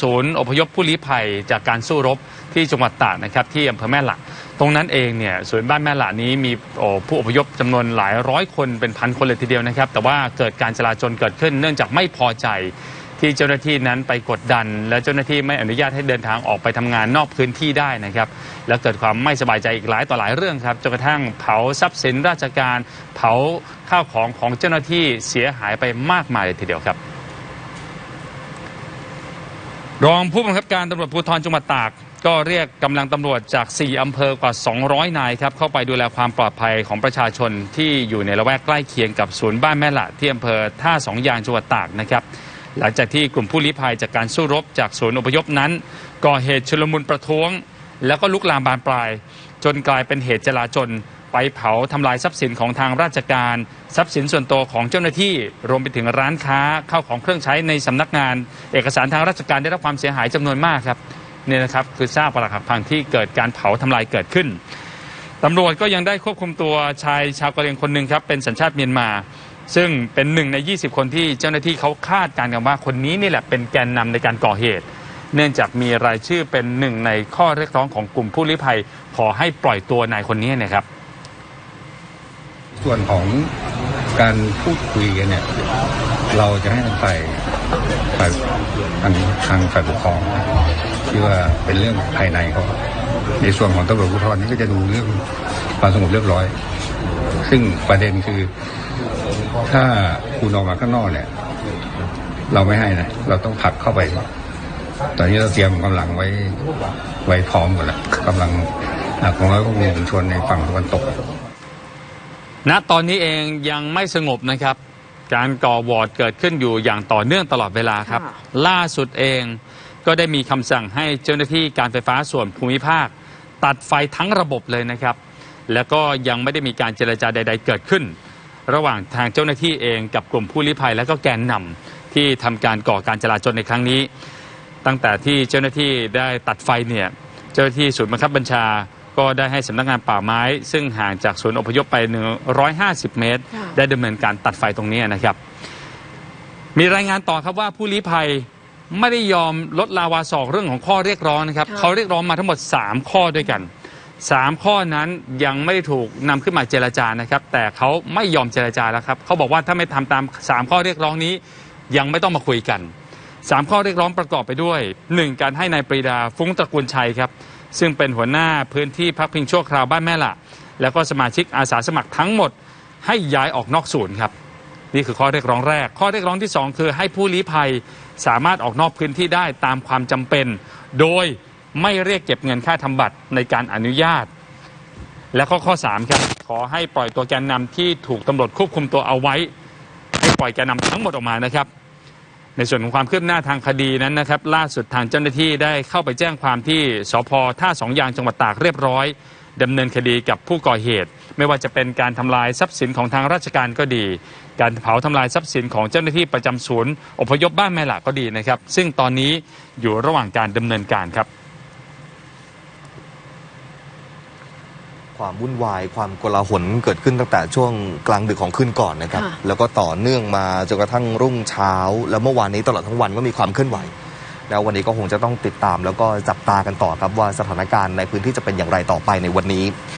ศูนย์อพยพผู้ลี้ภัยจากการสู้รบที่จังหวัดตากนะครับที่อำเภอแม่หละตรงนั้นเองเนี่ยศูนย์บ้านแม่หละนี้มีผู้อพยพจำนวนหลายร้อยคนเป็นพันคนเลยทีเดียวนะครับ แต่ว่าเกิดการจลาจลเกิดขึ้น เนื่องจากไม่พอใจที่เจ้าหน้าที่นั้นไปกดดัน และเจ้าหน้าที่ไม่อนุญาตให้เดินทางออกไปทำงานนอกพื้นที่ได้นะครับ แล้วเกิดความไม่สบายใจอีกหลายต่อหลายเรื่องครับจนกระทั่งเผาทรัพย์สินราชการ เผาข้าวของของเจ้าหน้าที่เสียหายไปมากมายเลยทีเดียวครับ รองผู้บังคับการตำรวจภูธรจังหวัดตาก ก็เรียกกำลังตำรวจจาก 4 อำเภอกว่า 200 นายครับเข้าไปดูแลความปลอดภัยของประชาชนที่อยู่ในละแวกใกล้เคียงกับศูนย์บ้านแม่ละที่อำเภอท่าสองยางจังหวัดตากนะครับหลังจากที่กลุ่มผู้ลี้ภัยจากการสู้รบจากศูนย์อพยพนั้น ก่อเหตุชุลมุนประท้วง แล้วก็ลุกลามบานปลาย จนกลายเป็นเหตุจลาจล ไปเผาทำลายทรัพย์สินของทางราชการ ทรัพย์สินส่วนตัวของเจ้าหน้าที่รวมไปถึงร้านค้าเข้าของเครื่องใช้ในสำนักงาน เอกสารทางราชการได้รับความเสียหายจำนวนมากครับเนี่ยนะครับคือซากปรักหักพังที่เกิดการเผาทำลายเกิดขึ้นตำรวจก็ยังได้ควบคุมตัวชายชาวกะเหรี่ยงคนหนึ่งครับเป็นสัญชาติเมียนมา ซึ่งเป็นหนึ่งใน 20 คนที่เจ้าหน้าที่เขาคาดการณ์กันว่าคนนี้นี่แหละเป็นแกนนำในการก่อเหตุ เนื่องจากมีรายชื่อเป็นหนึ่งในข้อเรียกร้องของกลุ่มผู้ลี้ภัย ขอให้ปล่อยตัวนายคนนี้นะครับ ส่วนของการพูดคุยกันเนี่ย เราจะให้ทางฝ่ายฝ่ายทางทางฝ่ายปกครองที่ว่าเป็นเรื่องภายในเขาในส่วนของตำรวจภูธรนี่ก็จะดูเรื่องความสงบเรียบร้อย ซึ่งประเด็นคือถ้าคุณออกมาข้างนอกเนี่ย เราไม่ให้นะเราต้องผลักเข้าไปตอนนี้เราเตรียมกำลังไว้ไว้พร้อมหมดแล้วกำลังอ่าของเราก็มีมวลชนในฝั่งตะวันตก ณตอนนี้เองยังไม่สงบนะครับ การก่อวอร์ดเกิดขึ้นอยู่อย่างต่อเนื่องตลอดเวลาครับค่ะล่าสุดเองก็ได้มีคำสั่งให้เจ้าหน้าที่การไฟฟ้าส่วนภูมิภาค ตัดไฟทั้งระบบเลยนะครับ แล้วก็ยังไม่ได้มีการเจรจาใด ๆ เกิดขึ้น ระหว่างทางเจ้าหน้าที่เองกับกลุ่มผู้ลี้ภัยและก็แกนนำที่ทำการก่อการจลาจลในครั้งนี้ ตั้งแต่ที่เจ้าหน้าที่ได้ตัดไฟเนี่ยเจ้าหน้าที่ศูนย์บังคับบัญชา ก็ได้ให้สำนักงานป่าไม้ ซึ่งห่างจากศูนย์อพยพไป 150 เมตรค่ะได้ดำเนินการตัดไฟตรงนี้นะครับ มีรายงานต่อครับว่าผู้ลี้ภัยไม่ได้ยอมลดลาวาสอกเรื่องของข้อเรียกร้องนะครับค่ะเขาเรียกร้องมาทั้งหมด 3 ข้อด้วยกัน 3 ข้อนั้นยังไม่ได้ถูกนำขึ้นมาเจรจานะครับ แต่เขาไม่ยอมเจรจาแล้วครับ เขาบอกว่าถ้าไม่ทำตาม 3 ข้อเรียกร้องนี้ ยังไม่ต้องมาคุยกัน 3 ข้อเรียกร้องประกอบไปด้วย 1. การให้นายปรีดาฟุ้งตระกูลชัยครับ ซึ่งเป็นหัวหน้าพื้นที่พักพิงชั่วคราวบ้านแม่ละแล้วก็สมาชิกอาสาสมัครทั้งหมด ให้ย้ายออกนอกศูนย์ครับนี่คือข้อเรียกร้องแรก ข้อเรียกร้องที่ 2 คือให้ผู้ลี้ภัยสามารถออกนอกพื้นที่ได้ตามความจำเป็น โดยไม่เรียกเก็บเงินค่าทำบัตรในการอนุญาต และข้อข้อ3ครับขอให้ปล่อยตัวแกนนำที่ถูกตำรวจควบคุมตัวเอาไว้ ให้ปล่อยแกนนำทั้งหมดออกมานะครับ ในส่วนของความคืบหน้าทางคดีนั้นนะครับล่าสุดทางเจ้าหน้าที่ได้เข้าไปแจ้งความที่สพท่าสองยางจังหวัดตากเรียบร้อยดำเนินคดีกับผู้ก่อเหตุ ไม่ว่าจะเป็นการทำลายทรัพย์สินของทางราชการก็ดี การเผาทำลายทรัพย์สินของเจ้าหน้าที่ประจำศูนย์อพยพบ้านแม่หละก็ดีนะครับ ซึ่งตอนนี้อยู่ระหว่างการดำเนินการครับ ความวุ่นวายความโกลาหลเกิดขึ้นตั้งแต่ช่วงกลางดึกของคืนก่อนนะครับค่ะแล้วก็ต่อเนื่องมาจนกระทั่งรุ่งเช้า แล้วเมื่อวานนี้ตลอดทั้งวันก็มีความเคลื่อนไหวแล้ววันนี้ก็คงจะต้องติดตามแล้วก็จับตากันต่อครับว่าสถานการณ์ในพื้นที่จะเป็นอย่างไรต่อไปในวันนี้